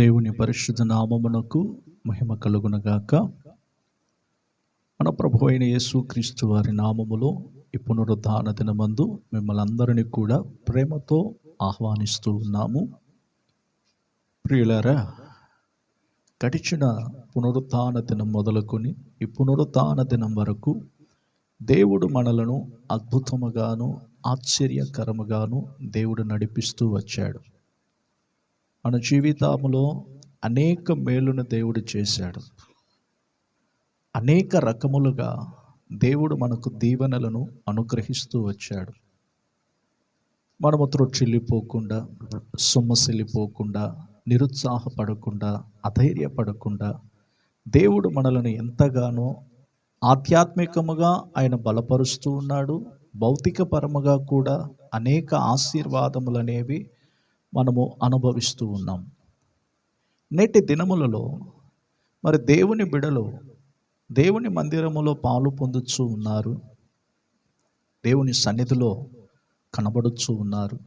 దేవుని పరిశుద్ధ నామమునకు మహిమ కలుగునగాక. మన ప్రభు అయిన యేసుక్రీస్తు వారి నామములో ఈ పునరుద్ధాన దినమందు మిమ్మల్ని అందరినీ కూడా ప్రేమతో ఆహ్వానిస్తూ ఉన్నాము. ప్రియులారా గడిచిన పునరుత్థాన దినం మొదలుకొని ఈ పునరుత్థాన దినం వరకు దేవుడు మనలను అద్భుతముగాను ఆశ్చర్యకరముగాను దేవుడు నడిపిస్తూ వచ్చాడు. మన జీవితంలో అనేక మేలును దేవుడు చేశాడు. అనేక రకములుగా దేవుడు మనకు దీవెనలను అనుగ్రహిస్తూ వచ్చాడు. మనము త్రొచ్చిల్లిపోకుండా సొమ్మసిల్లిపోకుండా నిరుత్సాహపడకుండా అధైర్యపడకుండా దేవుడు మనలను ఎంతగానో ఆధ్యాత్మికముగా ఆయన బలపరుస్తూ ఉన్నాడు. భౌతిక పరముగా కూడా అనేక ఆశీర్వాదములు అనేవి మనము అనుభవిస్తూ ఉన్నాం. నేటి దినములలో మరి దేవుని బిడలో దేవుని మందిరములో పాలు పొందుచూ ఉన్నారు. దేవుని సన్నిధిలో కనబడుచూ ఉన్నారు.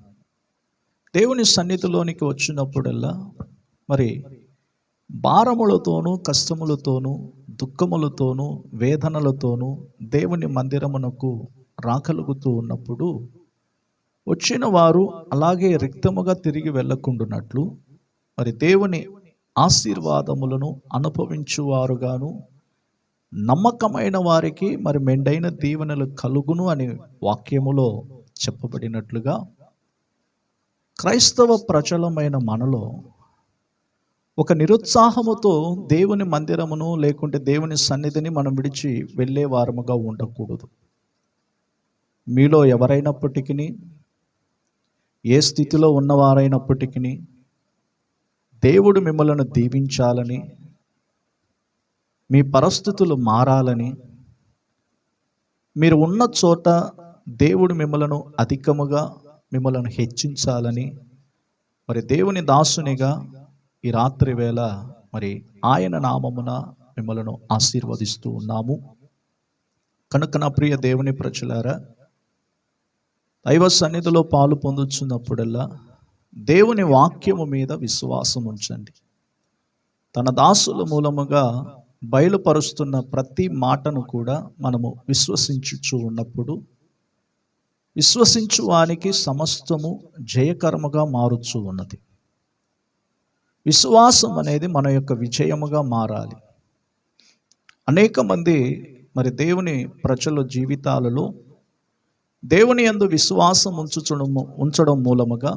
దేవుని సన్నిధిలోనికి వచ్చినప్పుడల్లా మరి భారములతోనూ కష్టములతోనూ దుఃఖములతోనూ వేదనలతోనూ దేవుని మందిరమునకు రాకలుగుతూ ఉన్నప్పుడు వచ్చిన వారు అలాగే రిక్తముగా తిరిగి వెళ్ళకుండునట్లు మరి దేవుని ఆశీర్వాదములను అనుభవించువారుగాను నమ్మకమైన వారికి మరి మెండైన దీవెనలు కలుగును అని వాక్యములో చెప్పబడినట్లుగా క్రైస్తవ ప్రచలమైన మనలో ఒక నిరుత్సాహముతో దేవుని మందిరమును లేకుంటే దేవుని సన్నిధిని మనం విడిచి వెళ్ళే వారముగా ఉండకూడదు. మీలో ఎవరైనప్పటికీ ఏ స్థితిలో ఉన్నవారైనప్పటికీ దేవుడు మిమ్మల్ని దీవించాలని మీ పరిస్థితులు మారాలని మీరు ఉన్న చోట దేవుడు మిమ్మలను అధికముగా మిమ్మల్ని హెచ్చించాలని మరి దేవుని దాసునిగా ఈ రాత్రి వేళ మరి ఆయన నామమున మిమ్మలను ఆశీర్వదిస్తూ ఉన్నాము. కనుక నా ప్రియ దేవుని ప్రజలారా దైవ సన్నిధిలో పాలు పొందుతున్నప్పుడల్లా దేవుని వాక్యము మీద విశ్వాసం ఉంచండి. తన దాసుల మూలముగా బయలుపరుస్తున్న ప్రతి మాటను కూడా మనము విశ్వసించుచు ఉన్నప్పుడు విశ్వసించు వానికి సమస్తము జయకరముగా మారుచు ఉన్నది. విశ్వాసం అనేది మన యొక్క విజయముగా మారాలి. అనేక మంది మరి దేవుని ప్రజల జీవితాలలో దేవుని యందు విశ్వాసం ఉంచుచడం ఉంచడం మూలముగా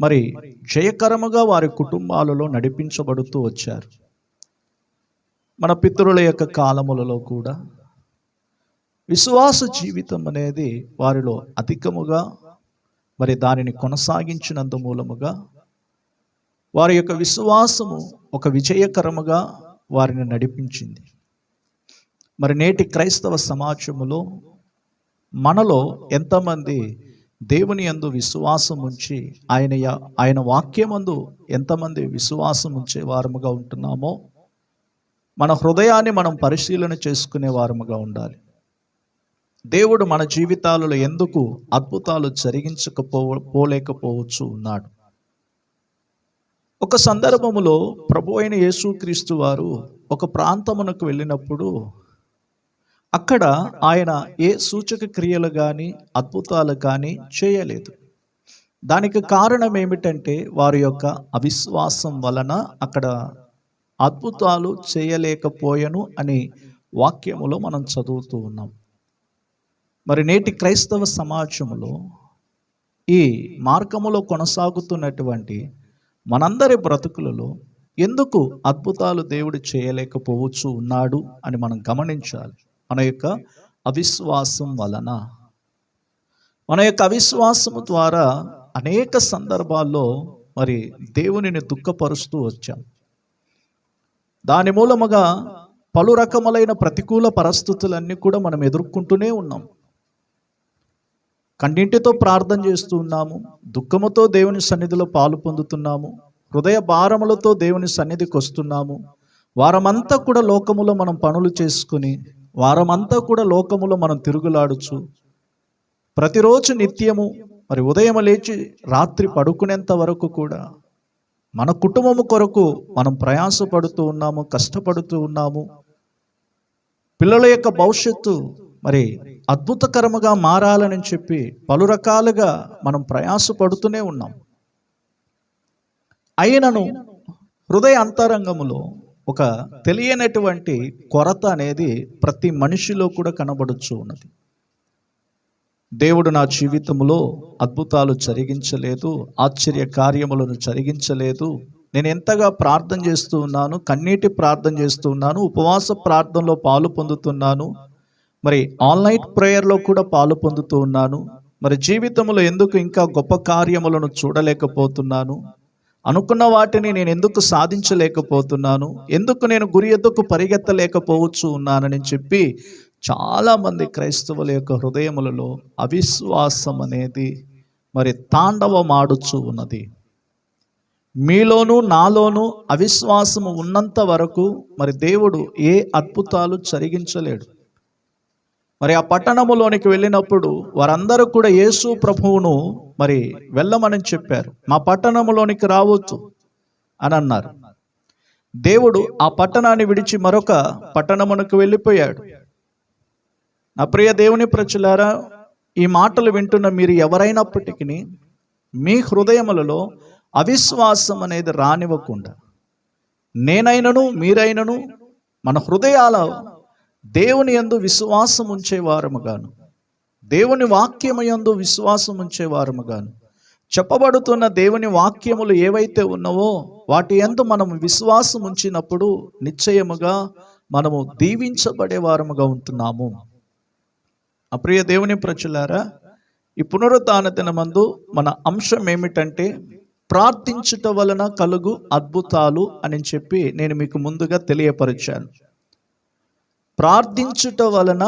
మరి జయకరముగా వారి కుటుంబాలలో నడిపించబడుతూ వచ్చారు. మన పితరుల యొక్క కాలములలో కూడా విశ్వాస జీవితం అనేది వారిలో అధికముగా మరి దానిని కొనసాగించినందు మూలముగా వారి యొక్క విశ్వాసము ఒక విజయకరముగా వారిని నడిపించింది. మరి నేటి క్రైస్తవ సమాజములో మనలో ఎంతమంది దేవుని యందు విశ్వాసం ఉంచి ఆయన ఆయన వాక్యమందు ఎంతమంది విశ్వాసం ఉంచే వారముగా ఉంటున్నామో మన హృదయాన్ని మనం పరిశీలన చేసుకునే వారముగా ఉండాలి. దేవుడు మన జీవితాలలో ఎందుకు అద్భుతాలు జరిగించకపో పోలేకపోవచ్చు ఉన్నాడు ఒక సందర్భములో ప్రభు అయిన యేసుక్రీస్తు వారు ఒక ప్రాంతమునకు వెళ్ళినప్పుడు అక్కడ ఆయన ఏ సూచక క్రియలు కానీ అద్భుతాలు కానీ చేయలేదు. దానికి కారణం ఏమిటంటే వారి యొక్క అవిశ్వాసం వలన అక్కడ అద్భుతాలు చేయలేకపోయెను అని వాక్యములో మనం చదువుతూ ఉన్నాం. మరి నేటి క్రైస్తవ సమాజంలో ఈ మార్గములో కొనసాగుతున్నటువంటి మనందరి బ్రతుకులలో ఎందుకు అద్భుతాలు దేవుడు చేయలేకపోవచ్చు ఉన్నాడు అని మనం గమనించాలి. మన యొక్క అవిశ్వాసం వలన. మన యొక్క అవిశ్వాసము ద్వారా అనేక సందర్భాల్లో మరి దేవునిని దుఃఖపరుస్తూ వచ్చాం. దాని మూలముగా పలు రకములైన ప్రతికూల పరిస్థితులన్నీ కూడా మనం ఎదుర్కొంటూనే ఉన్నాం. కన్నింటితో ప్రార్థన చేస్తూ ఉన్నాము దుఃఖముతో దేవుని సన్నిధిలో పాలు పొందుతున్నాము హృదయ భారములతో దేవుని సన్నిధికి వస్తున్నాము. వారమంతా కూడా లోకములో మనం పనులు చేసుకుని వారమంతా కూడా లోకములో మనం తిరుగులాడుచు ప్రతిరోజు నిత్యము మరి ఉదయం లేచి రాత్రి పడుకునేంత వరకు కూడా మన కుటుంబము కొరకు మనం ప్రయాసపడుతూ ఉన్నాము కష్టపడుతూ ఉన్నాము. పిల్లల యొక్క భవిష్యత్తు మరి అద్భుతకరముగా మారాలని చెప్పి పలు రకాలుగా మనం ప్రయాసపడుతూనే ఉన్నాం. అయినను హృదయ అంతరంగములో ఒక తెలియనటువంటి కొరత అనేది ప్రతి మనిషిలో కూడా కనబడుచు ఉన్నది. దేవుడు నా జీవితంలో అద్భుతాలు జరిగించలేదు ఆశ్చర్య కార్యములను జరిగించలేదు. నేను ఎంతగా ప్రార్థన చేస్తూ ఉన్నాను కన్నీటి ప్రార్థన చేస్తూ ఉన్నాను ఉపవాస ప్రార్థనలో పాలు పొందుతున్నాను మరి ఆన్లైన్ ప్రేయర్లో కూడా పాలు పొందుతూ ఉన్నాను మరి జీవితంలో ఎందుకు ఇంకా గొప్ప కార్యములను చూడలేకపోతున్నాను అనుకున్న వాటిని నేను ఎందుకు సాధించలేకపోతున్నాను? ఎందుకు నేను గురి ఎద్దుకు పరిగెత్తలేకపోవచ్చు ఉన్నానని చెప్పి చాలామంది క్రైస్తవుల యొక్క హృదయములలో అవిశ్వాసం అనేది మరి తాండవమాడుచు ఉన్నది. మీలోనూ నాలోనూ అవిశ్వాసము ఉన్నంత వరకు మరి దేవుడు ఏ అద్భుతాలు జరిగించలేడు. మరి ఆ పట్టణములోనికి వెళ్ళినప్పుడు వారందరూ కూడా యేసు ప్రభువును మరి వెళ్ళమని చెప్పారు. మా పట్టణములోనికి రావచ్చు అని అన్నారు. దేవుడు ఆ పట్టణాన్ని విడిచి మరొక పట్టణమునకు వెళ్ళిపోయాడు. నా ప్రియ దేవుని ప్రచులారా ఈ మాటలు వింటున్న మీరు ఎవరైనప్పటికీ మీ హృదయములలో అవిశ్వాసం అనేది రానివ్వకుండా నేనైనను మీరైనను మన హృదయాల దేవుని యందు విశ్వాసం ఉంచేవారముగాను దేవుని వాక్యము యందు విశ్వాసం ఉంచేవారముగాను చెప్పబడుతున్న దేవుని వాక్యములు ఏవైతే ఉన్నావో వాటి యందు మనం విశ్వాసం ఉంచినప్పుడు నిశ్చయముగా మనము దీవించబడే వారముగా ఉంటున్నాము అప్రియ దేవుని ప్రజలారా ఈ పునరుద్ధాన దినమందు మన అంశం ఏమిటంటే ప్రార్థించుట వలన కలుగు అద్భుతాలు అని చెప్పి నేను మీకు ముందుగా తెలియపరిచాను. ప్రార్థించుట వలన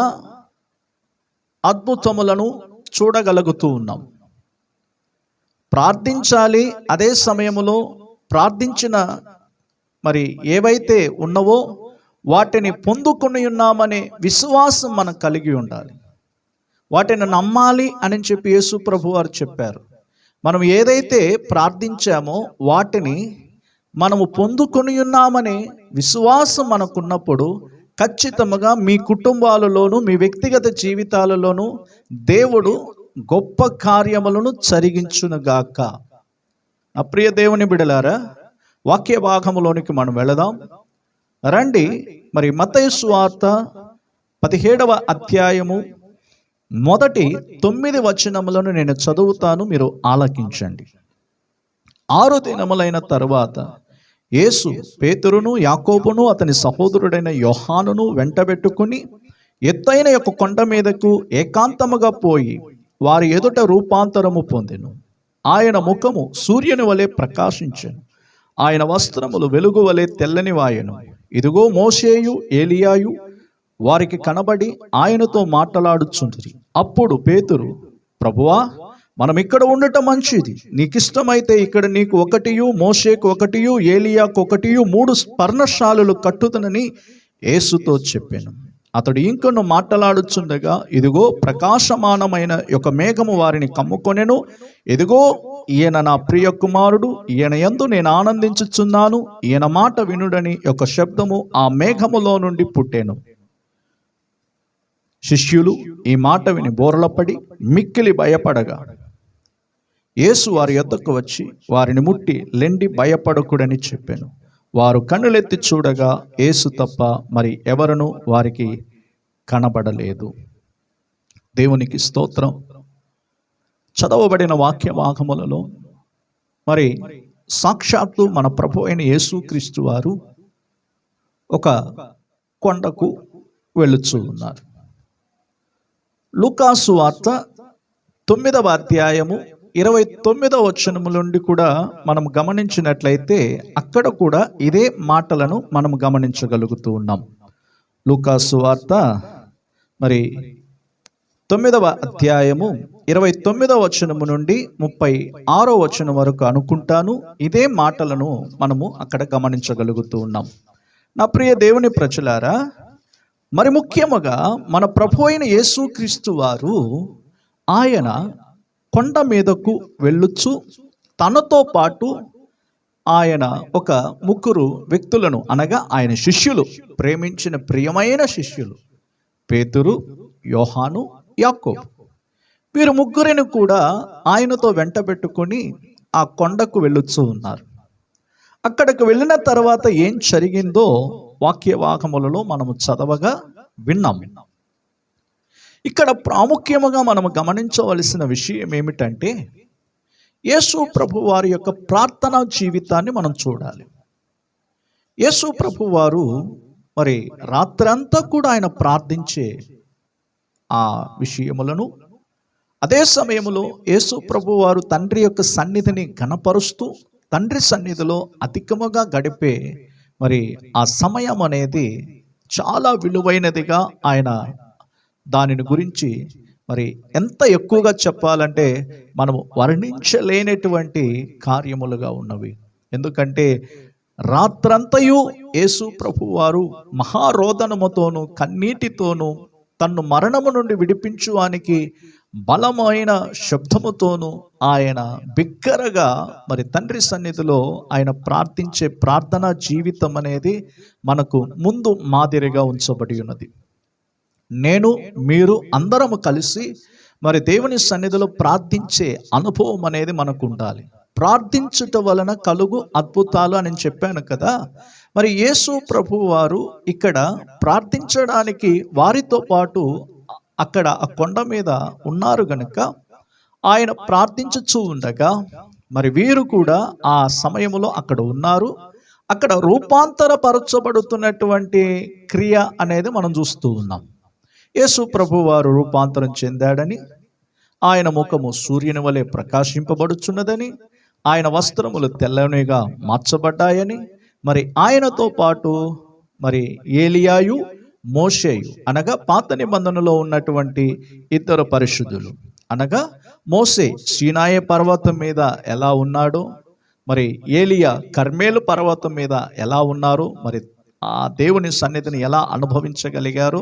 అద్భుతములను చూడగలుగుతూ ఉన్నాం. ప్రార్థించాలి అదే సమయంలో ప్రార్థించిన మరి ఏవైతే ఉన్నవో వాటిని పొందుకొని ఉన్నామనే విశ్వాసం మనం కలిగి ఉండాలి. వాటిని నమ్మాలి అని చెప్పి యేసు ప్రభు వారు చెప్పారు. మనం ఏదైతే ప్రార్థించామో వాటిని మనము పొందుకొని ఉన్నామనే విశ్వాసం మనకున్నప్పుడు ఖచ్చితంగా మీ కుటుంబాలలోను మీ వ్యక్తిగత జీవితాలలోనూ దేవుడు గొప్ప కార్యములను చరిగించునుగాక నా ప్రియ దేవుని బిడలారా వాక్య భాగములోనికి మనం వెళదాం. రండి మరి మతయ సువార్త పదిహేడవ అధ్యాయము మొదటి తొమ్మిది వచనములను నేను చదువుతాను మీరు ఆలకించండి. ఆరు దినములైన తరువాత యేసు పేతురును యాకోబును అతని సహోదరుడైన యోహానును వెంటబెట్టుకుని ఎత్తైన యొక్క కొండ మీదకు ఏకాంతముగా పోయి వారి ఎదుట రూపాంతరము పొందెను. ఆయన ముఖము సూర్యుని వలె ప్రకాశించెను. ఆయన వస్త్రములు వెలుగు వలె తెల్లని వాయను. ఇదిగో మోషేయు ఏలియాయు వారికి కనబడి ఆయనతో మాట్లాడుచుంది అప్పుడు పేతురు ప్రభువా మనం ఇక్కడ ఉండటం మంచిది. నీకు ఇష్టమైతే ఇక్కడ నీకు ఒకటియు మోషేకు ఒకటియు ఏలియాకు ఒకటియు మూడు పర్ణశాలలు కట్టుదనని యేసుతో చెప్పాను. అతడు ఇంకొను మాట్లాడుచుండగా ఇదిగో ప్రకాశమానమైన ఒక మేఘము వారిని కమ్ముకొనెను. ఇదిగో ఈయన నా ప్రియ కుమారుడు ఈయన ఎందు నేను ఆనందించుచున్నాను. ఈయన మాట వినుడని ఒక శబ్దము ఆ మేఘములో నుండి పుట్టాను. శిష్యులు ఈ మాట విని బోర్లపడి మిక్కిలి భయపడగా యేసు వారి యొద్దకు వచ్చి వారిని ముట్టి లెండి భయపడకుడని చెప్పాను. వారు కన్నులెత్తి చూడగా యేసు తప్ప మరి ఎవరును వారికి కనబడలేదు. దేవునికి స్తోత్రం. చదవబడిన వాక్య భాగములలో మరి సాక్షాత్తు మన ప్రభు అయిన యేసుక్రీస్తు వారు ఒక కొండకు వెళ్ళుచూ ఉన్నారు. లూకాసు వార్త తొమ్మిదవ అధ్యాయము ఇరవై తొమ్మిదవ వచనము నుండి కూడా మనం గమనించినట్లయితే అక్కడ కూడా ఇదే మాటలను మనం గమనించగలుగుతూ ఉన్నాం. లూకాసు వార్త మరి తొమ్మిదవ అధ్యాయము ఇరవై తొమ్మిదవ వచనము నుండి ముప్పై ఆరో వచనం వరకు అనుకుంటాను. ఇదే మాటలను మనము అక్కడ గమనించగలుగుతూ ఉన్నాం. నా ప్రియ దేవుని ప్రజలారా మరి ముఖ్యముగా మన ప్రభు అయిన యేసుక్రీస్తు వారు ఆయన కొండ మీదకు వెళ్ళుచు తనతో పాటు ఆయన ఒక ముగ్గురు వ్యక్తులను అనగా ఆయన శిష్యులు ప్రేమించిన ప్రియమైన శిష్యులు పేతురు యోహాను యాకోబ్. వీరు ముగ్గురిని కూడా ఆయనతో వెంట పెట్టుకొని ఆ కొండకు వెళ్ళొచ్చు ఉన్నారు. అక్కడికి వెళ్ళిన తర్వాత ఏం జరిగిందో వాక్యవాహములలో మనము చదవగా విన్నాం ఇక్కడ ప్రాముఖ్యముగా మనం గమనించవలసిన విషయం ఏమిటంటే యేసు ప్రభు వారి యొక్క ప్రార్థనా జీవితాన్ని మనం చూడాలి. యేసు ప్రభు వారు మరి రాత్రంతా కూడా ఆయన ప్రార్థించే ఆ విషయములను అదే సమయంలో యేసు ప్రభు వారు తండ్రి యొక్క సన్నిధిని గణపరుస్తూ తండ్రి సన్నిధిలో అధికముగా గడిపే మరి ఆ సమయం అనేది చాలా విలువైనదిగా ఆయన దానిని గురించి మరి ఎంత ఎక్కువగా చెప్పాలంటే మనము వర్ణించలేనటువంటి కార్యములుగా ఉన్నవి. ఎందుకంటే రాత్రంతయు యేసు ప్రభువారు మహారోదనముతోనూ కన్నీటితోనూ తన్ను మరణము నుండి విడిపించువానికి బలమైన శబ్దముతోనూ ఆయన బిగ్గరగా మరి తండ్రి సన్నిధిలో ఆయన ప్రార్థించే ప్రార్థనా జీవితం అనేది మనకు ముందు మాదిరిగా ఉంచబడి ఉన్నది. నేను మీరు అందరము కలిసి మరి దేవుని సన్నిధిలో ప్రార్థించే అనుభవం అనేది మనకు ఉండాలి ప్రార్థించుట వలన కలుగు అద్భుతాలు అని చెప్పాను కదా. మరి యేసు ప్రభు వారు ఇక్కడ ప్రార్థించడానికి వారితో పాటు అక్కడ ఆ కొండ మీద ఉన్నారు గనుక ఆయన ప్రార్థించుచూ ఉండగా మరి వీరు కూడా ఆ సమయంలో అక్కడ ఉన్నారు. అక్కడ రూపాంతరపరచబడుతున్నటువంటి క్రియ అనేది మనం చూస్తూ ఉన్నాం. యేసు ప్రభు వారు రూపాంతరం చెందాడని ఆయన ముఖము సూర్యుని వలె ప్రకాశింపబడుచున్నదని ఆయన వస్త్రములు తెల్లనిగా మార్చబడ్డాయని మరి ఆయనతో పాటు మరి ఏలియాయు మోషేయు అనగా పాత నిబంధనలో ఉన్నటువంటి ఇద్దరు పరిశుద్ధులు. అనగా మోసే సీనాయ పర్వతం మీద ఎలా ఉన్నాడో మరి ఏలియా కర్మేలు పర్వతం మీద ఎలా ఉన్నారు మరి ఆ దేవుని సన్నిధిని ఎలా అనుభవించగలిగారు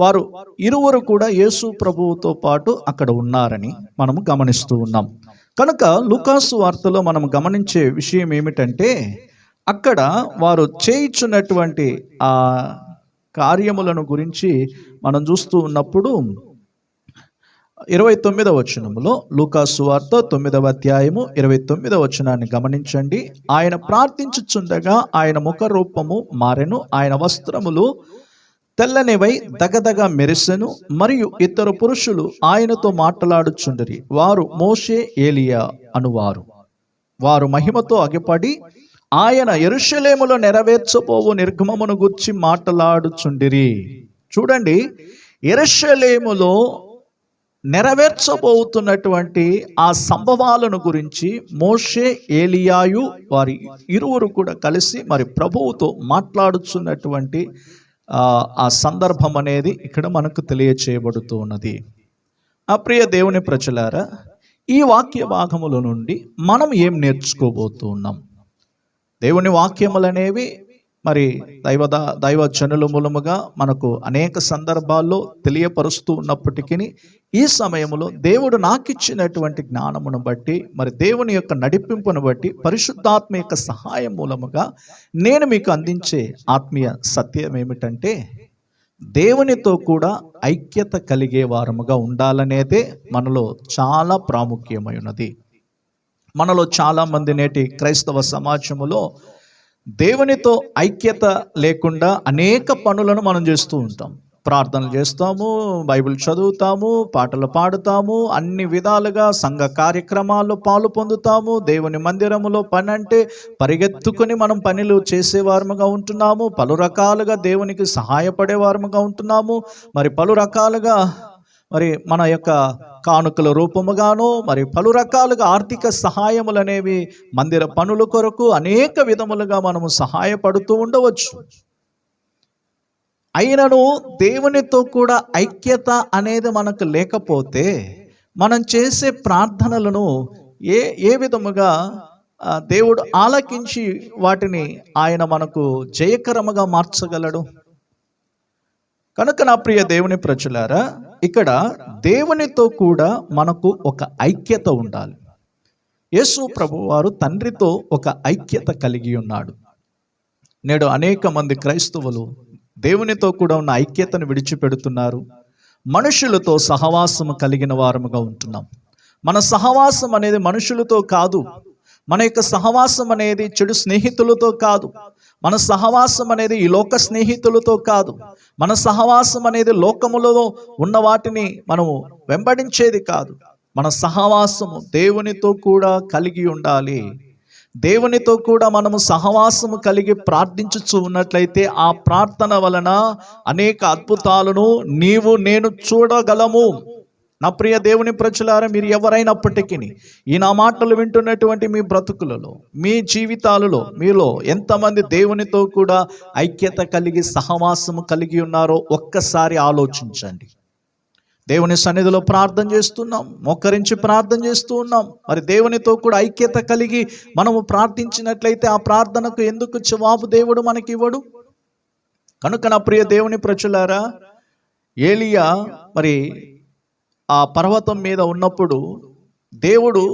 వారు ఇరువురు కూడా యేసు ప్రభువుతో పాటు అక్కడ ఉన్నారని మనము గమనిస్తూ ఉన్నాం. కనుక లుకాసు వార్తలో మనం గమనించే విషయం ఏమిటంటే అక్కడ వారు చేయించున్నటువంటి ఆ కార్యములను గురించి మనం చూస్తూ ఉన్నప్పుడు ఇరవై తొమ్మిదవ వచనములో లూకాసు వార్త తొమ్మిదవ అధ్యాయము ఇరవై తొమ్మిదవ వచనాన్ని గమనించండి. ఆయన ప్రార్థించుచుండగా ఆయన ముఖ రూపము మారెను ఆయన వస్త్రములు తెల్లనివై దగదగ మెరిసెను మరియు ఇద్దరు పురుషులు ఆయనతో మాట్లాడుచుండరి. వారు మోషే ఏలియా అనువారు. వారు మహిమతో అగిపడి ఆయన ఎరుషలేములో నెరవేర్చబోవు నిర్గమమును గుర్చి మాట్లాడుచుండిరి. చూడండి ఎరుషలేములో నెరవేర్చబోతున్నటువంటి ఆ సంభవాలను గురించి మోషే ఏలియాయు వారి ఇరువురు కూడా కలిసి మరి ప్రభువుతో మాట్లాడుచున్నటువంటి ఆ, సందర్భం అనేది ఇక్కడ మనకు తెలియచేయబడుతూ ఉన్నది. ఆ ప్రియ దేవుని ప్రజలారా ఈ వాక్య భాగముల నుండి మనం ఏం నేర్చుకోబోతున్నాం దేవుని వాక్యములు అనేవి మరి దైవ దైవ జనుల మూలముగా మనకు అనేక సందర్భాల్లో తెలియపరుస్తూ ఉన్నప్పటికీ ఈ సమయంలో దేవుడు నాకు ఇచ్చినటువంటి జ్ఞానమును బట్టి మరి దేవుని యొక్క నడిపింపును బట్టి పరిశుద్ధాత్మ యొక్క సహాయం మూలముగా నేను మీకు అందించే ఆత్మీయ సత్యం ఏమిటంటే దేవునితో కూడా ఐక్యత కలిగే వారముగా ఉండాలనేదే మనలో చాలా ప్రాముఖ్యమైనది. మనలో చాలామంది నేటి క్రైస్తవ సమాజములో దేవునితో ఐక్యత లేకుండా అనేక పనులను మనం చేస్తూ ఉంటాం. ప్రార్థనలు చేస్తాము బైబిల్ చదువుతాము పాటలు పాడుతాము అన్ని విధాలుగా సంఘ కార్యక్రమాల్లో పాలు పొందుతాము. దేవుని మందిరములో పని అంటే పరిగెత్తుకొని మనం పనులు చేసేవారముగా ఉంటున్నాము. పలు రకాలుగా దేవునికి సహాయపడేవారముగా ఉంటున్నాము. మరి పలు రకాలుగా మరి మన యొక్క కానుకల రూపముగాను మరి పలు రకాలుగా ఆర్థిక సహాయములు అనేవి మందిర పనుల కొరకు అనేక విధములుగా మనము సహాయపడుతూ ఉండవచ్చు. అయినను దేవునితో కూడా ఐక్యత అనేది మనకు లేకపోతే మనం చేసే ప్రార్థనలను ఏ ఏ విధముగా దేవుడు ఆలకించి వాటిని ఆయన మనకు జయకరముగా మార్చగలడు? కనుక నా ప్రియ దేవుని ప్రజలారా ఇక్కడ దేవునితో కూడా మనకు ఒక ఐక్యత ఉండాలి. యేసు ప్రభువారు తండ్రితో ఒక ఐక్యత కలిగి ఉన్నాడు. నేడు అనేక మంది క్రైస్తవులు దేవునితో కూడా ఉన్న ఐక్యతను విడిచిపెడుతున్నారు. మనుషులతో సహవాసము కలిగిన వారముగా ఉంటున్నాం. మన సహవాసం అనేది మనుషులతో కాదు. మన యొక్క సహవాసం అనేది చెడు స్నేహితులతో కాదు. మన సహవాసం అనేది ఈ లోక స్నేహితులతో కాదు. మన సహవాసం అనేది లోకములో ఉన్న వాటిని మనము వెంబడించేది కాదు. మన సహవాసము దేవునితో కూడా కలిగి ఉండాలి. దేవునితో కూడా మనము సహవాసము కలిగి ప్రార్థించుచు ఉన్నట్లయితే ఆ ప్రార్థన వలన అనేక అద్భుతాలను నీవు నేను చూడగలము. నా ప్రియ దేవుని ప్రజలారా మీరు ఎవరైనప్పటికీ ఈ నా మాటలు వింటున్నటువంటి మీ బ్రతుకులలో మీ జీవితాలలో మీలో ఎంతమంది దేవునితో కూడా ఐక్యత కలిగి సహవాసము కలిగి ఉన్నారో ఒక్కసారి ఆలోచించండి. దేవుని సన్నిధిలో ప్రార్థన చేస్తున్నాం మొక్కరించి ప్రార్థన చేస్తూ ఉన్నాం. మరి దేవునితో కూడా ఐక్యత కలిగి మనము ప్రార్థించినట్లయితే ఆ ప్రార్థనకు ఎందుకు జవాబు దేవుడు మనకి ఇవ్వడు కనుక నా ప్రియ దేవుని ప్రజలారా ఏలియా మరి ఆ పర్వతం మీద ఉన్నప్పుడు దేవుడు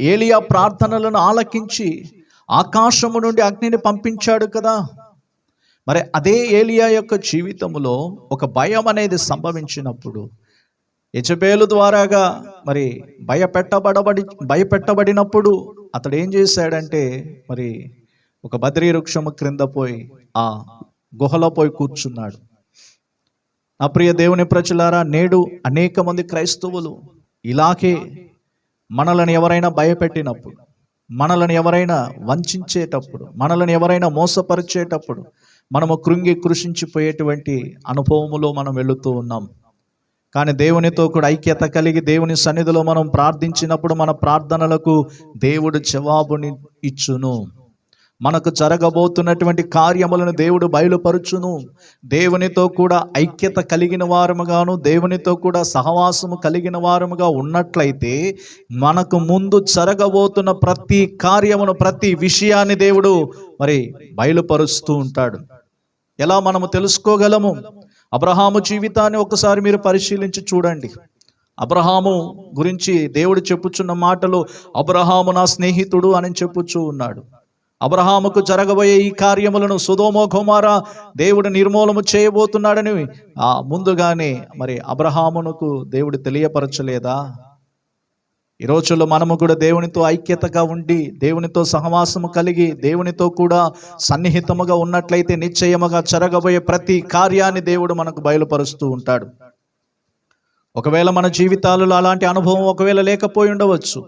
ఏలియా ప్రార్థనలను ఆలకించి ఆకాశము నుండి అగ్నిని పంపించాడు కదా. మరి అదే ఏలియా యొక్క జీవితంలో ఒక భయం అనేది సంభవించినప్పుడు యజబేలు ద్వారాగా మరి భయపెట్టబడబడి భయపెట్టబడినప్పుడు అతడు ఏం చేశాడంటే మరి ఒక బద్రీ వృక్షము క్రింద పోయి ఆ గుహలో పోయి కూర్చున్నాడు. నా ప్రియ దేవుని ప్రజలారా నేడు అనేక మంది క్రైస్తవులు ఇలాగే మనలను ఎవరైనా భయపెట్టినప్పుడు మనలను ఎవరైనా వంచేటప్పుడు మనలను ఎవరైనా మోసపరిచేటప్పుడు మనము కృంగి కృషించిపోయేటువంటి అనుభవములో మనం వెళుతూ ఉన్నాం. కానీ దేవునితో కూడా ఐక్యత కలిగి దేవుని సన్నిధిలో మనం ప్రార్థించినప్పుడు మన ప్రార్థనలకు దేవుడు జవాబుని ఇచ్చును. మనకు జరగబోతున్నటువంటి కార్యములను దేవుడు బయలుపరుచును. దేవునితో కూడా ఐక్యత కలిగిన వారముగాను దేవునితో కూడా సహవాసము కలిగిన వారముగా ఉన్నట్లయితే మనకు ముందు జరగబోతున్న ప్రతి కార్యమును ప్రతి విషయాన్ని దేవుడు మరి బయలుపరుస్తూ ఉంటాడు. ఎలా మనము తెలుసుకోగలము? అబ్రహాము జీవితాన్ని ఒకసారి మీరు పరిశీలించి చూడండి. అబ్రహాము గురించి దేవుడు చెప్పుచున్న మాటలు అబ్రహాము నా స్నేహితుడు అని చెప్పుచూ ఉన్నాడు. అబ్రహాముకు జరగబోయే ఈ కార్యములను సుధోమో కుమార దేవుడు నిర్మూలము చేయబోతున్నాడని ఆ ముందుగానే మరి అబ్రహామునకు దేవుడు తెలియపరచలేదా? ఈ రోజుల్లో మనము కూడా దేవునితో ఐక్యతగా ఉండి దేవునితో సహవాసము కలిగి దేవునితో కూడా సన్నిహితముగా ఉన్నట్లయితే నిశ్చయముగా జరగబోయే ప్రతి కార్యాన్ని దేవుడు మనకు బయలుపరుస్తూ ఉంటాడు. ఒకవేళ మన జీవితాలలో అలాంటి అనుభవం ఒకవేళ లేకపోయి ఉండవచ్చు.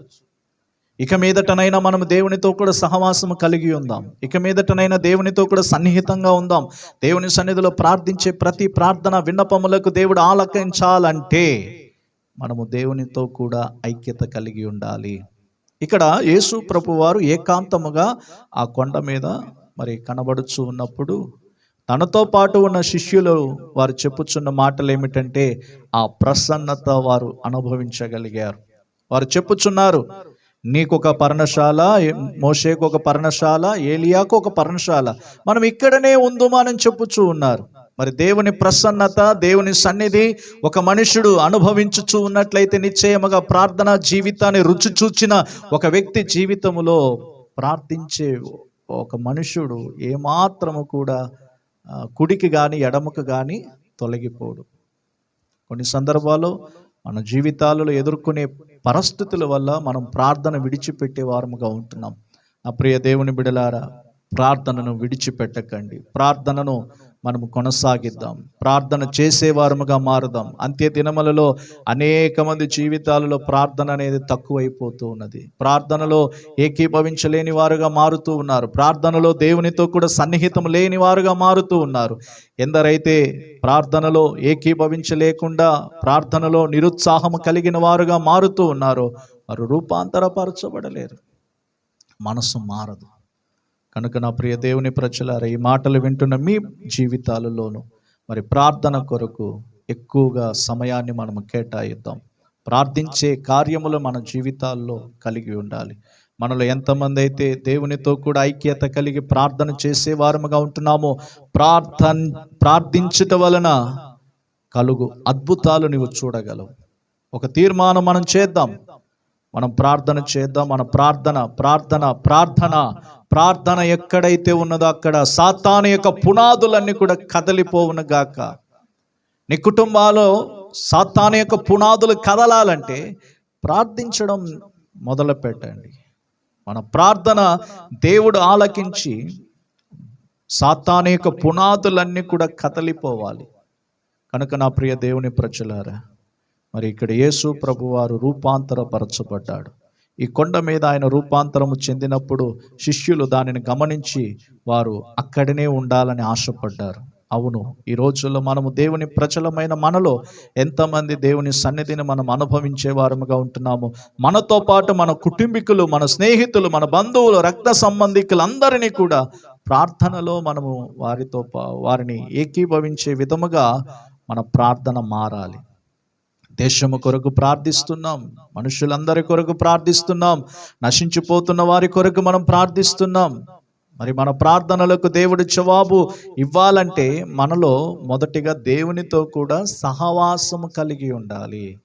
ఇక మీదటనైనా మనం దేవునితో కూడా సహవాసము కలిగి ఉందాం. ఇక మీదటనైనా దేవునితో కూడా సన్నిహితంగా ఉందాం. దేవుని సన్నిధిలో ప్రార్థించే ప్రతి ప్రార్థన విన్నపములకు దేవుడు ఆలకించాలంటే మనము దేవునితో కూడా ఐక్యత కలిగి ఉండాలి. ఇక్కడ యేసు ప్రభు వారు ఏకాంతముగా ఆ కొండ మీద మరి కనబడుచు ఉన్నప్పుడు తనతో పాటు ఉన్న శిష్యులు వారు చెప్పుచున్న మాటలు ఏమిటంటే ఆ ప్రసన్నత వారు అనుభవించగలిగారు. వారు చెప్పుచున్నారు నీకు ఒక పర్ణశాల మోషేకు ఒక పర్ణశాల ఏలియాకు ఒక పర్ణశాల. మనం ఇక్కడనే ఉందుమానని చెప్పుచూ ఉన్నారు. మరి దేవుని ప్రసన్నత దేవుని సన్నిధి ఒక మనుషుడు అనుభవించుచు ఉన్నట్లయితే నిశ్చయముగా ప్రార్థన జీవితాన్ని రుచి చూచిన ఒక వ్యక్తి జీవితములో ప్రార్థించే ఒక మనుషుడు ఏమాత్రము కూడా కుడికి కానీ ఎడమకు కానీ తొలగిపోడు. కొన్ని సందర్భాల్లో మన జీవితాలలో ఎదుర్కొనే పరిస్థితుల వల్ల మనం ప్రార్థన విడిచిపెట్టే వారముగా ఉంటున్నాం. నా ప్రియ దేవుని బిడలారా ప్రార్థనను విడిచిపెట్టకండి. ప్రార్థనను మనము కొనసాగిద్దాం. ప్రార్థన చేసేవారముగా మారుదాం. అంత్య దినములలో అనేక మంది జీవితాలలో ప్రార్థన అనేది తక్కువైపోతూ ఉన్నది. ప్రార్థనలో ఏకీభవించలేని వారుగా మారుతూ ఉన్నారు. ప్రార్థనలో దేవునితో కూడా సన్నిహితం లేని వారుగా మారుతూ ఉన్నారు. ఎందరైతే ప్రార్థనలో ఏకీభవించలేకుండా ప్రార్థనలో నిరుత్సాహం కలిగిన వారుగా మారుతూ ఉన్నారో వారు రూపాంతరపరచబడలేరు. మనసు మారదు. కనుక నా ప్రియ దేవుని ప్రజలారా ఈ మాటలు వింటున్న మీ జీవితాలలోనూ మరి ప్రార్థన కొరకు ఎక్కువగా సమయాన్ని మనం కేటాయిద్దాం. ప్రార్థించే కార్యములు మన జీవితాల్లో కలిగి ఉండాలి. మనలో ఎంతమంది అయితే దేవునితో కూడా ఐక్యత కలిగి ప్రార్థన చేసేవారముగా ఉంటున్నామో ప్రార్థన ప్రార్థించుట వలన కలుగు అద్భుతాలు నీవు చూడగలవు. ఒక తీర్మానం మనం చేద్దాం. మనం ప్రార్థన చేద్దాం. మన ప్రార్థన ప్రార్థన ప్రార్థన. ప్రార్థన ఎక్కడైతే ఉన్నదో అక్కడ సాతాను యొక్క పునాదులన్నీ కూడా కదలిపోవును గాక. నీ కుటుంబాలో సాతాను యొక్క పునాదులు కదలాలంటే ప్రార్థించడం మొదలు పెట్టండి. మన ప్రార్థన దేవుడు ఆలకించి సాతాను యొక్క పునాదులన్నీ కూడా కదలిపోవాలి. కనుక నా ప్రియ దేవుని ప్రజలారా మరి ఇక్కడ యేసు ప్రభువారు రూపాంతరపరచబడ్డాడు. ఈ కొండ మీద ఆయన రూపాంతరము చెందినప్పుడు శిష్యులు దానిని గమనించి వారు అక్కడనే ఉండాలని ఆశపడ్డారు. అవును ఈ రోజుల్లో మనము దేవుని ప్రజలమైన మనలో ఎంతమంది దేవుని సన్నిధిని మనం అనుభవించే వారముగా ఉంటున్నాము మనతో పాటు మన కుటుంబీకులు మన స్నేహితులు మన బంధువులు రక్త సంబంధికులు అందరినీ కూడా ప్రార్థనలో మనము వారితో పా- వారిని ఏకీభవించే విధముగా మన ప్రార్థన మారాలి. దేశము కొరకు ప్రార్థిస్తున్నాం. మనుషులందరి కొరకు ప్రార్థిస్తున్నాం. నశించిపోతున్న వారి కొరకు మనం ప్రార్థిస్తున్నాం. మరి మన ప్రార్థనలకు దేవుడు జవాబు ఇవ్వాలంటే మనలో మొదటిగా దేవునితో కూడా సహవాసము కలిగి ఉండాలి.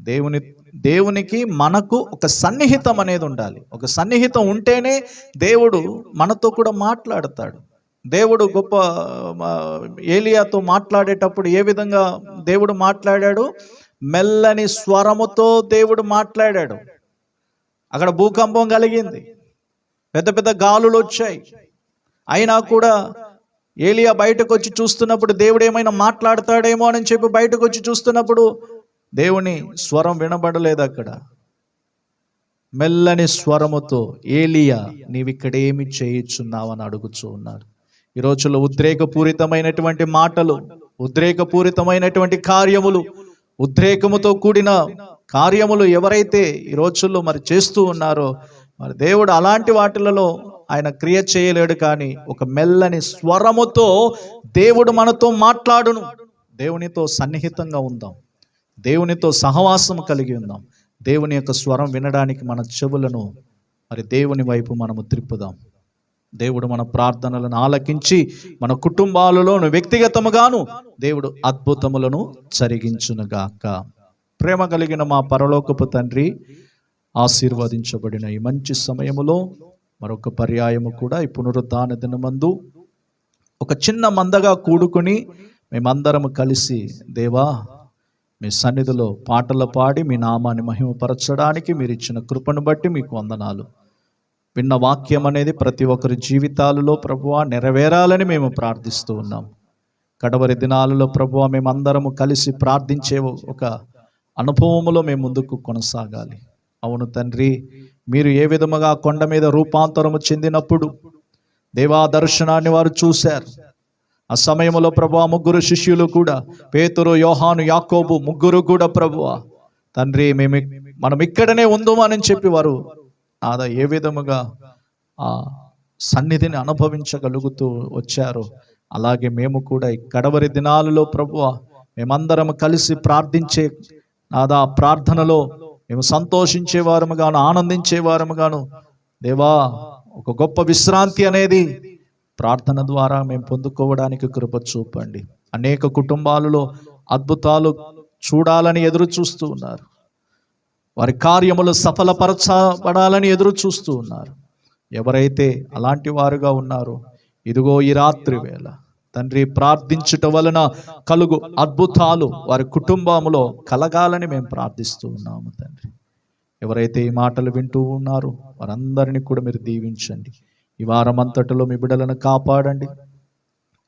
దేవుని దేవునికి మనకు ఒక సన్నిహితం అనేది ఉండాలి. ఒక సన్నిహితం ఉంటేనే దేవుడు మనతో కూడా మాట్లాడతాడు. దేవుడు గొప్ప ఏలియాతో మాట్లాడేటప్పుడు ఏ విధంగా దేవుడు మాట్లాడాడు? మెల్లని స్వరముతో దేవుడు మాట్లాడాడు. అక్కడ భూకంపం కలిగింది. పెద్ద పెద్ద గాలులు వచ్చాయి. అయినా కూడా ఏలియా బయటకు వచ్చి చూస్తున్నప్పుడు దేవుడు ఏమైనా మాట్లాడతాడేమో అని చెప్పి బయటకు వచ్చి చూస్తున్నప్పుడు దేవుని స్వరం వినబడలేదు అక్కడ. మెల్లని స్వరముతో ఏలియా నీవిక్కడేమి ఏమి అని అడుగుచూ ఉన్నారు ఈ రోజుల్లో ఉద్రేకపూరితమైనటువంటి మాటలు ఉద్రేకపూరితమైనటువంటి కార్యములు ఉద్రేకముతో కూడిన కార్యములు ఎవరైతే ఈ రోజుల్లో మరి చేస్తూ ఉన్నారో మరి దేవుడు అలాంటి వాటిలలో ఆయన క్రియ చేయలేడు కానీ ఒక మెల్లని స్వరముతో దేవుడు మనతో మాట్లాడును. దేవునితో సన్నిహితంగా ఉందాం. దేవునితో సహవాసం కలిగి ఉందాం. దేవుని యొక్క స్వరం వినడానికి మన చెవులను మరి దేవుని వైపు మనము త్రిప్పుదాం. దేవుడు మన ప్రార్థనలను ఆలకించి మన కుటుంబాలలోను వ్యక్తిగతముగాను దేవుడు అద్భుతములను జరిగించునుగాక. ప్రేమ కలిగిన మా పరలోకపు తండ్రి ఆశీర్వదించబడిన ఈ మంచి సమయములో మరొక పర్యాయము కూడా ఈ పునరుద్ధాన దినమందు ఒక చిన్న మందగా కూడుకుని మేమందరము కలిసి దేవా మీ సన్నిధిలో పాటలు పాడి మీ నామాన్ని మహిమపరచడానికి మీరు ఇచ్చిన కృపను బట్టి మీకు వందనాలు. విన్న వాక్యం అనేది ప్రతి ఒక్కరి జీవితాలలో ప్రభువ నెరవేరాలని మేము ప్రార్థిస్తూ ఉన్నాం. కడవరి దినాలలో ప్రభువా మేమందరము కలిసి ప్రార్థించే ఒక అనుభవములో మేము ముందుకు కొనసాగాలి. అవును తండ్రి మీరు ఏ విధముగా కొండ మీద రూపాంతరము చెందినప్పుడు దేవా దర్శనాన్ని వారు చూశారు. ఆ సమయంలో ప్రభు ముగ్గురు శిష్యులు కూడా పేతురు యోహాను యాకోబు ముగ్గురు కూడా ప్రభువ తండ్రి మేము మనం ఇక్కడనే ఉందామని చెప్పి వారు నాదా ఏ విధముగా ఆ సన్నిధిని అనుభవించగలుగుతూ వచ్చారో అలాగే మేము కూడా ఈ దినాలలో ప్రభువ మేమందరం కలిసి ప్రార్థించే నాదా ప్రార్థనలో మేము సంతోషించే వారముగాను ఆనందించే వారముగాను దేవా ఒక గొప్ప విశ్రాంతి అనేది ప్రార్థన ద్వారా మేము పొందుకోవడానికి కృప చూపండి. అనేక కుటుంబాలలో అద్భుతాలు చూడాలని ఎదురు చూస్తూ ఉన్నారు. వారి కార్యములు సఫలపరచబడాలని ఎదురు చూస్తూ ఉన్నారు. ఎవరైతే అలాంటి వారుగా ఉన్నారో ఇదిగో ఈ రాత్రి వేళ తండ్రి ప్రార్థించుట వలన కలుగు అద్భుతాలు వారి కుటుంబములో కలగాలని మేము ప్రార్థిస్తూ ఉన్నాము తండ్రి. ఎవరైతే ఈ మాటలు వింటూ ఉన్నారో వారందరినీ కూడా మీరు దీవించండి. ఈ వారం అంతటిలో మీ బిడ్డలను కాపాడండి.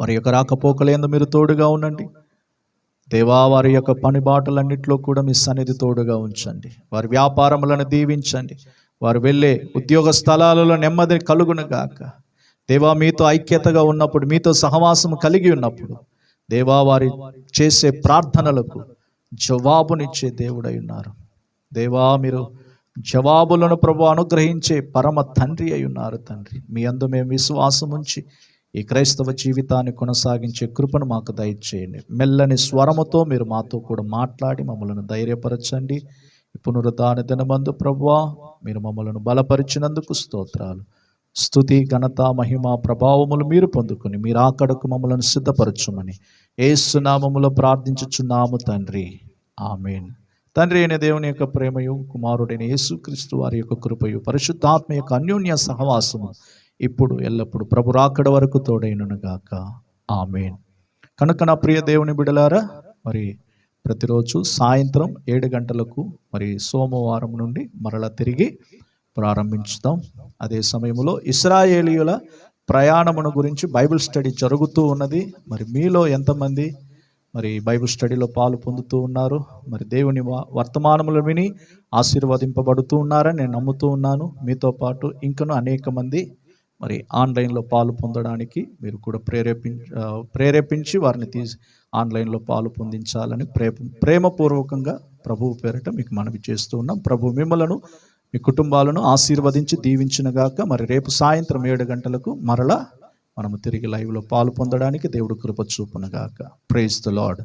వారి యొక్క రాకపోకలేందు మీరు తోడుగా ఉండండి. దేవా వారి యొక్క పనిబాటలన్నింటిలో కూడా మీ సన్నిధి తోడుగా ఉంచండి. వారి వ్యాపారములను దీవించండి. వారు వెళ్ళే ఉద్యోగ స్థలాలలో నెమ్మది కలుగునగాక దేవా మీతో ఐక్యతగా ఉన్నప్పుడు మీతో సహవాసం కలిగి ఉన్నప్పుడు దేవా వారి చేసే ప్రార్థనలకు జవాబునిచ్చే దేవుడై ఉన్నారు. దేవా మీరు జవాబులను ప్రభు అనుగ్రహించే పరమ తండ్రి అయి ఉన్నారు తండ్రి. మీ అందు మేము విశ్వాసం ఉంచి ఈ క్రైస్తవ జీవితాన్ని కొనసాగించే కృపను మాకు దయచేయండి. మెల్లని స్వరముతో మీరు మాతో కూడా మాట్లాడి మమ్మల్ని ధైర్యపరచండి. ఈ పునరుద్ధాన దినమందు ప్రభువా మీరు మమ్మల్ని బలపరిచినందుకు స్తోత్రాలు. స్తుతి ఘనత మహిమ ప్రభావములు మీరు పొందుకుని మీరు ఆకడకు మమ్మల్ని సిద్ధపరచుమని ఏసునామములో ప్రార్థించుచున్నాము తండ్రి. ఆమెన్. తండ్రి అయిన దేవుని యొక్క ప్రేమయు కుమారుడైన యేసుక్రీస్తు వారి యొక్క కృపయు పరిశుద్ధాత్మ యొక్క అన్యోన్య సహవాసము ఇప్పుడు ఎల్లప్పుడు ప్రభు రాకడ వరకు తోడైనగాక ఆమెన్. కనుక నా ప్రియ దేవుని బిడలారా మరి ప్రతిరోజు సాయంత్రం ఏడు గంటలకు మరి సోమవారం నుండి మరలా తిరిగి ప్రారంభించుతాం అదే సమయంలో ఇస్రాయేలీయుల ప్రయాణమును గురించి బైబిల్ స్టడీ జరుగుతూ ఉన్నది. మరి మీలో ఎంతమంది మరి బైబిల్ స్టడీలో పాలు పొందుతూ ఉన్నారు? మరి దేవుని వర్తమానములు విని ఆశీర్వదింపబడుతూ ఉన్నారని నేను నమ్ముతూ ఉన్నాను. మీతో పాటు ఇంకను అనేక మంది మరి ఆన్లైన్లో పాలు పొందడానికి మీరు కూడా ప్రేరేపించ ప్రేరేపించి వారిని తీసి ఆన్లైన్లో పాలు పొందించాలని ప్రే ప్రేమపూర్వకంగా ప్రభువు పేరిట మీకు మనవి చేస్తూ ఉన్నాం. ప్రభు మిమ్మలను మీ కుటుంబాలను ఆశీర్వదించి దీవించినగాక మరి రేపు సాయంత్రం ఏడు గంటలకు మరలా మనము తిరిగి లైవ్లో పాలు పొందడానికి దేవుడు కృప చూపునగాక ప్రైజ్ ద లాడ్